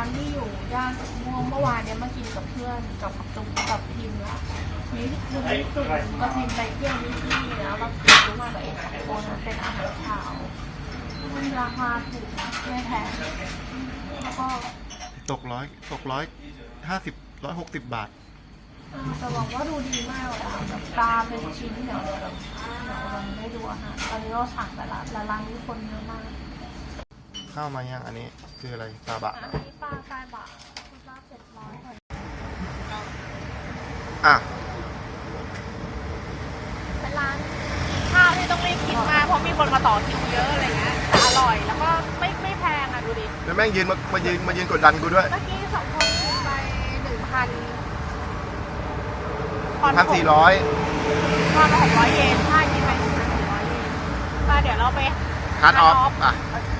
านที่อยู่ย่านม่วงเมื่อวานเนี้ยมากินกับเพื่อนกับจุ๊บกับพิมละมีจุ๊บจุ๊บกับพิมไปเที่ยวนี่ที่แล้วมากินทุกวันเลยโอนเป็นอาหารเช้าราคาถูกไม่แพงแล้วก็ตกร้อยตกร้อยห้าสิบร้อยหกสิบบาทแต่หวัว่าดูดีมากเลยค่ะแาเป็นชิ้นเดี๋ยวเราเราได้ดูอาหารตอนนี้เราสั่งแต่ละละร้านนี้คนเยอะมาก ข้าวมายังอันนี้คืออะไรตาบะ อันนี้ปลาไฟบะคุณป้าเจ็ดร้อยค่ะอะ เป็นร้านข้าวที่ต้องรีบกินมากเพราะมีคนมาต่อคิวเยอะอะไรเงี้ยแต่อร่อยแล้วก็ไม่ไม่แพงอะดูดิ แล้วแม่งยืนมามายืนมายืนกดดันกูด้วย เมื่อกี้สองคนไปหนึ่งพันพันสี่ร้อยพันหกร้อยเยนใช่ที่ไปหนึ่งพันสี่ร้อยเยนมาเดี๋ยวเราไปคัดออฟอะเ